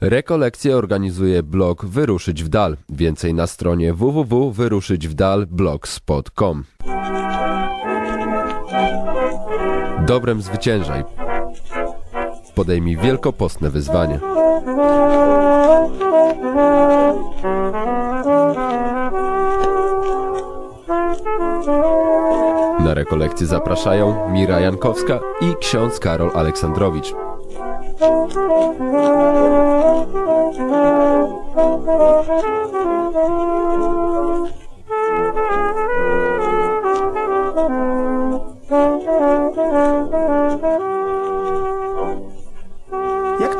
Rekolekcje organizuje blog Wyruszyć w Dal. Więcej na stronie www.wyruszyćwdal.blogspot.com Dobrem zwyciężaj. Podejmij wielkopostne wyzwanie. Na rekolekcje zapraszają Mira Jankowska i ksiądz Karol Aleksandrowicz. Jak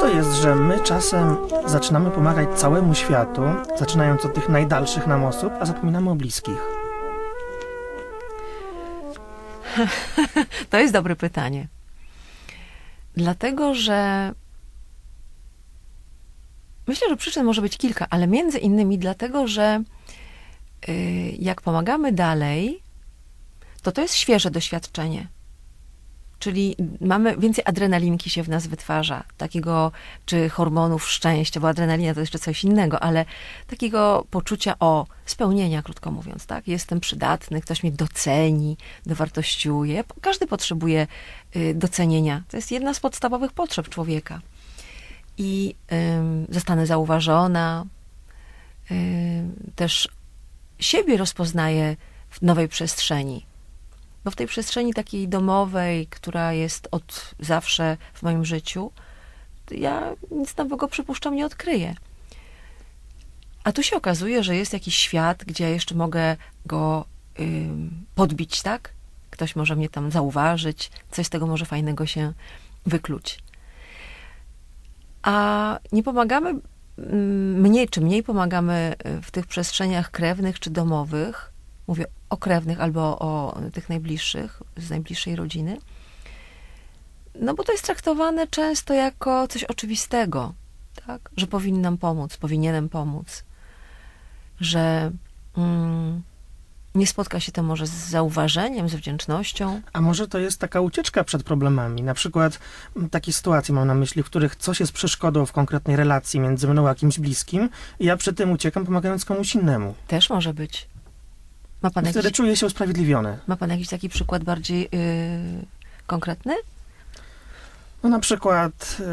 to jest, że my czasem zaczynamy pomagać całemu światu, zaczynając od tych najdalszych nam osób, a zapominamy o bliskich? To jest dobre pytanie. Dlatego, że myślę, że przyczyn może być kilka, ale między innymi dlatego, że y, jak pomagamy dalej, to to jest świeże doświadczenie. Czyli mamy więcej adrenalinki się w nas wytwarza, takiego, czy hormonów szczęścia, bo adrenalina to jeszcze coś innego, ale takiego poczucia o spełnienia, krótko mówiąc, tak? Jestem przydatny, ktoś mnie doceni, dowartościuje. Każdy potrzebuje y, docenienia. To jest jedna z podstawowych potrzeb człowieka. I ym, zostanę zauważona, ym, też siebie rozpoznaję w nowej przestrzeni. Bo w tej przestrzeni takiej domowej, która jest od zawsze w moim życiu, ja nic nowego, przypuszczam, nie odkryję. A tu się okazuje, że jest jakiś świat, gdzie ja jeszcze mogę go ym, podbić, tak? Ktoś może mnie tam zauważyć, coś z tego może fajnego się wykluć. A nie pomagamy, mniej czy mniej pomagamy y, w tych przestrzeniach krewnych czy domowych, mówię o krewnych albo o tych najbliższych, z najbliższej rodziny, no bo to jest traktowane często jako coś oczywistego, tak? Że powinnam pomóc, powinienem pomóc, że mm, nie spotka się to może z zauważeniem, z wdzięcznością. A może to jest taka ucieczka przed problemami? Na przykład takie sytuacje mam na myśli, w których coś jest przeszkodą w konkretnej relacji między mną a kimś bliskim i ja przed tym uciekam, pomagając komuś innemu. Też może być. Ma pan, wtedy jakiś, czuję się usprawiedliwiony. ma pan jakiś taki przykład bardziej yy, konkretny? No na przykład y,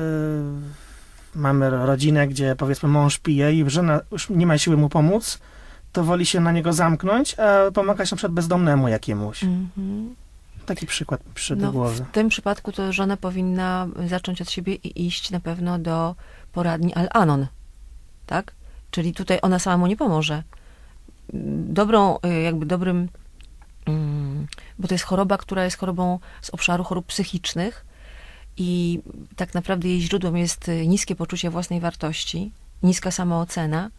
mamy rodzinę, gdzie powiedzmy mąż pije i żona już nie ma siły mu pomóc, to woli się na niego zamknąć, a pomagać na przykład bezdomnemu jakiemuś. Mhm. Taki przykład przyszedł No, do głowy. w tym przypadku to żona powinna zacząć od siebie i iść na pewno do poradni Al-Anon, tak? Czyli tutaj ona sama mu nie pomoże. Dobrą, y, jakby dobrym, mm, bo to jest choroba, która jest chorobą z obszaru chorób psychicznych i tak naprawdę jej źródłem jest y, niskie poczucie własnej wartości, niska samoocena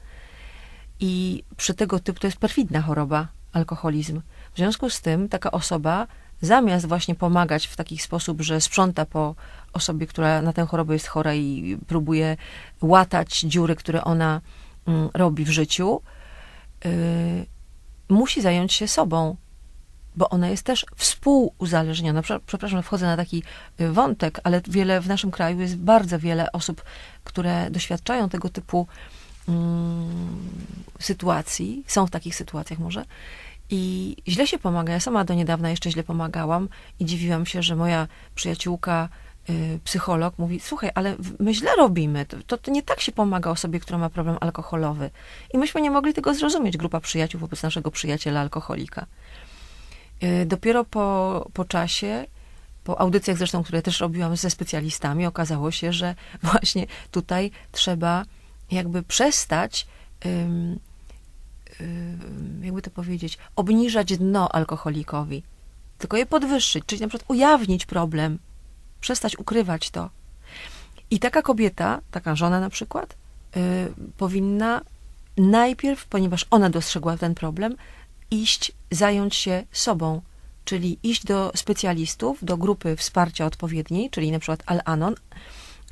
i przy tego typu to jest perfidna choroba, alkoholizm. W związku z tym taka osoba zamiast właśnie pomagać w taki sposób, że sprząta po osobie, która na tę chorobę jest chora i próbuje łatać dziury, które ona mm, robi w życiu, y, musi zająć się sobą, bo ona jest też współuzależniona. Prze- Przepraszam, wchodzę na taki y, wątek, ale wiele w naszym kraju jest bardzo wiele osób, które doświadczają tego typu sytuacji, są w takich sytuacjach może, i źle się pomaga. Ja sama do niedawna jeszcze źle pomagałam i dziwiłam się, że moja przyjaciółka, y, psycholog mówi, słuchaj, ale my źle robimy. To, to, to nie tak się pomaga osobie, która ma problem alkoholowy. I myśmy nie mogli tego zrozumieć, grupa przyjaciół wobec naszego przyjaciela alkoholika. Y, Dopiero po, po czasie, po audycjach zresztą, które też robiłam ze specjalistami, okazało się, że właśnie tutaj trzeba jakby przestać jakby to powiedzieć, obniżać dno alkoholikowi, tylko je podwyższyć, czyli na przykład ujawnić problem, przestać ukrywać to. I taka kobieta, taka żona na przykład, y, powinna najpierw, ponieważ ona dostrzegła ten problem, iść, zająć się sobą, czyli iść do specjalistów, do grupy wsparcia odpowiedniej, czyli na przykład Al-Anon.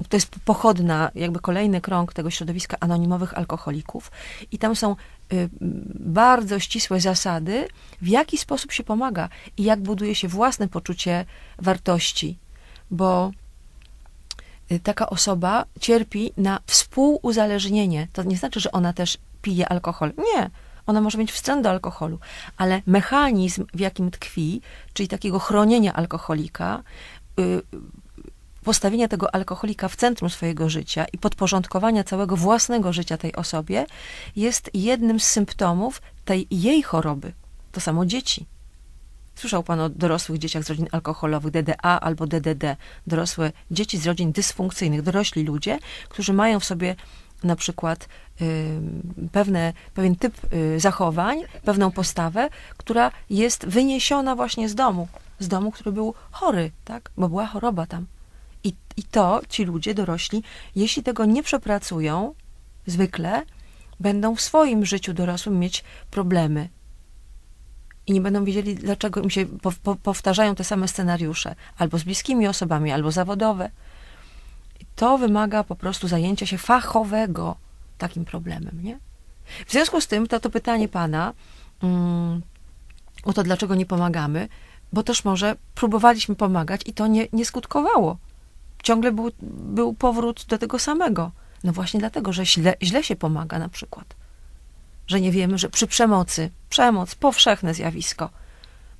To jest pochodna, jakby kolejny krąg tego środowiska anonimowych alkoholików. I tam są y, bardzo ścisłe zasady, w jaki sposób się pomaga i jak buduje się własne poczucie wartości. Bo y, taka osoba cierpi na współuzależnienie. To nie znaczy, że ona też pije alkohol. Nie. Ona może mieć wstręt do alkoholu, ale mechanizm, w jakim tkwi, czyli takiego chronienia alkoholika, y, postawienia tego alkoholika w centrum swojego życia i podporządkowania całego własnego życia tej osobie, jest jednym z symptomów tej jej choroby. To samo dzieci. Słyszał pan o dorosłych dzieciach z rodzin alkoholowych, DDA albo DDD. Dorosłe dzieci z rodzin dysfunkcyjnych, dorośli ludzie, którzy mają w sobie na przykład y, pewne, pewien typ y, zachowań, pewną postawę, która jest wyniesiona właśnie z domu. Z domu, który był chory, tak? Bo była choroba tam. I, I to ci ludzie dorośli, jeśli tego nie przepracują, zwykle będą w swoim życiu dorosłym mieć problemy. I nie będą wiedzieli, dlaczego im się po, po, powtarzają te same scenariusze, albo z bliskimi osobami, albo zawodowe. I to wymaga po prostu zajęcia się fachowego takim problemem, nie? W związku z tym, to, to pytanie pana mm, o to, dlaczego nie pomagamy, bo też może próbowaliśmy pomagać i to nie, nie skutkowało ciągle był, był powrót do tego samego. No właśnie dlatego, że źle, źle się pomaga na przykład. Że nie wiemy, że przy przemocy, przemoc, powszechne zjawisko,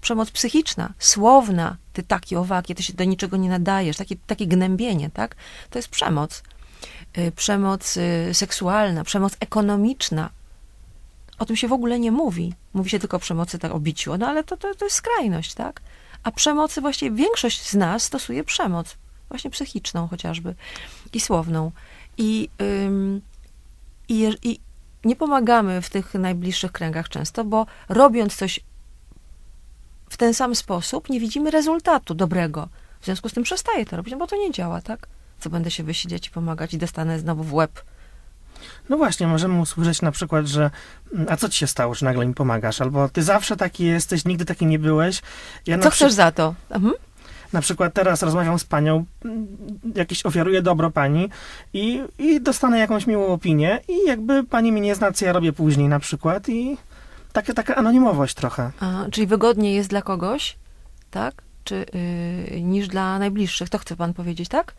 przemoc psychiczna, słowna, ty taki owaki, ty się do niczego nie nadajesz, takie, takie gnębienie, tak? To jest przemoc. Y, przemoc y, seksualna, przemoc ekonomiczna. O tym się w ogóle nie mówi. Mówi się tylko o przemocy, tak, o biciu, no ale to, to, to jest skrajność, tak? A przemocy właściwie większość z nas stosuje przemoc właśnie psychiczną chociażby i słowną. I, ym, i, i nie pomagamy w tych najbliższych kręgach często, bo robiąc coś w ten sam sposób, nie widzimy rezultatu dobrego. W związku z tym przestaję to robić, no bo to nie działa, tak? Co będę się wysiedzieć i pomagać i dostanę znowu w łeb. No właśnie, możemy usłyszeć na przykład, że mm, a co ci się stało, że nagle mi pomagasz? Albo ty zawsze taki jesteś, nigdy taki nie byłeś. Ja Co na, przy- chcesz za to? Mhm. Na przykład teraz rozmawiam z panią, jakieś ofiaruję dobro pani i, i dostanę jakąś miłą opinię i jakby pani mnie nie zna, co ja robię później na przykład i takie, taka anonimowość trochę. A, czyli wygodniej jest dla kogoś, tak? Czy, yy, niż dla najbliższych. To chce pan powiedzieć, tak?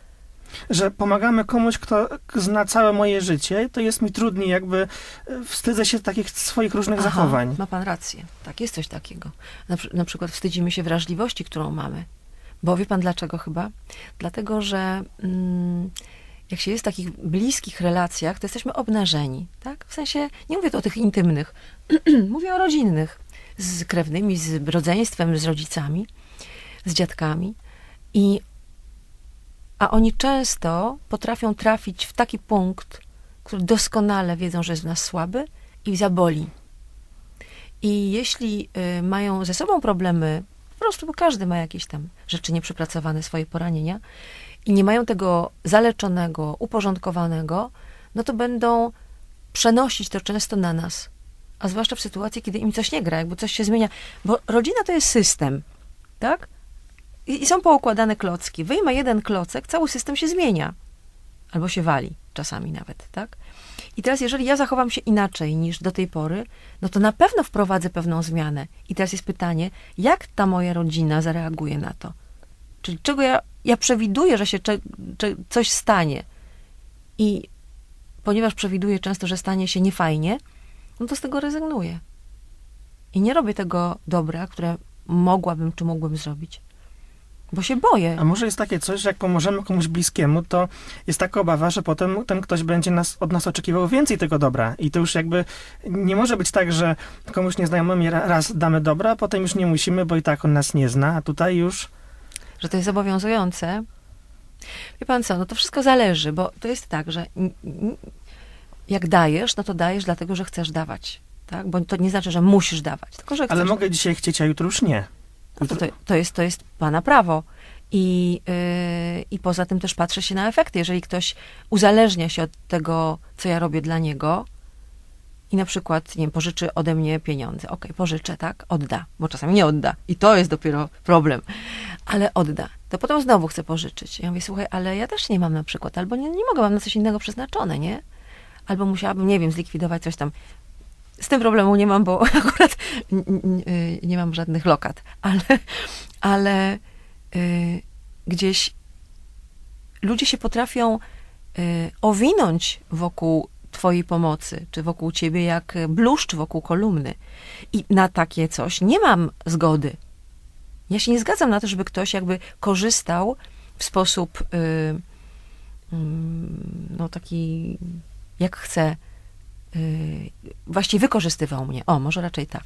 że pomagamy komuś, kto zna całe moje życie, to jest mi trudniej, jakby e, wstydzę się takich swoich różnych Aha, zachowań. Ma pan rację. Tak, jest coś takiego. Na, na przykład wstydzimy się wrażliwości, którą mamy. Bo wie pan dlaczego chyba? Dlatego, że mm, jak się jest w takich bliskich relacjach, to jesteśmy obnażeni, tak? W sensie, nie mówię tu o tych intymnych, mówię o rodzinnych, z krewnymi, z rodzeństwem, z rodzicami, z dziadkami. I, a oni często potrafią trafić w taki punkt, który doskonale wiedzą, że jest w nas słaby i zaboli. I jeśli y, mają ze sobą problemy, prostu, bo każdy ma jakieś tam rzeczy nieprzepracowane, swoje poranienia, i nie mają tego zaleczonego, uporządkowanego, no to będą przenosić to często na nas. A zwłaszcza w sytuacji, kiedy im coś nie gra, jakby coś się zmienia. Bo rodzina to jest system, tak? I, i są poukładane klocki. Wyjma jeden klocek, cały system się zmienia. Albo się wali, czasami nawet, tak? I teraz, jeżeli ja zachowam się inaczej niż do tej pory, no to na pewno wprowadzę pewną zmianę. I teraz jest pytanie, jak ta moja rodzina zareaguje na to? Czyli czego ja, ja przewiduję, że się cze, cze, coś stanie. I ponieważ przewiduję często, że stanie się niefajnie, no to z tego rezygnuję. I nie robię tego dobra, które mogłabym czy mógłbym zrobić. Bo się boję. A może jest takie coś, że jak pomożemy komuś bliskiemu, to jest taka obawa, że potem ten ktoś będzie nas, od nas oczekiwał więcej tego dobra. I to już jakby nie może być tak, że komuś nieznajomemu ra- raz damy dobra, a potem już nie musimy, bo i tak on nas nie zna, a tutaj już że to jest obowiązujące. Wie pan co, no to wszystko zależy, bo to jest tak, że jak dajesz, no to dajesz dlatego, że chcesz dawać. Tak? Bo to nie znaczy, że musisz dawać, tylko że chcesz. Ale mogę dzisiaj chcieć, a jutro już nie. No to, to, jest, to jest pana prawo. I, yy, I poza tym też patrzę się na efekty. Jeżeli ktoś uzależnia się od tego, co ja robię dla niego i na przykład, nie wiem, pożyczy ode mnie pieniądze. Okej, pożyczę, tak? Odda, bo czasami nie odda. I to jest dopiero problem. Ale odda. To potem znowu chce pożyczyć. Ja mówię, słuchaj, ale ja też nie mam na przykład, albo nie, nie mogę, mam na coś innego przeznaczone, nie? Albo musiałabym, nie wiem, zlikwidować coś tam. Z tym problemu nie mam, bo akurat y, nie mam żadnych lokat, ale, ale y, gdzieś ludzie się potrafią y, owinąć wokół twojej pomocy, czy wokół ciebie jak bluszcz wokół kolumny. I na takie coś nie mam zgody. Ja się nie zgadzam na to, żeby ktoś jakby korzystał w sposób y, mm, no taki jak chce, y, właściwie wykorzystywał mnie. O, może raczej tak.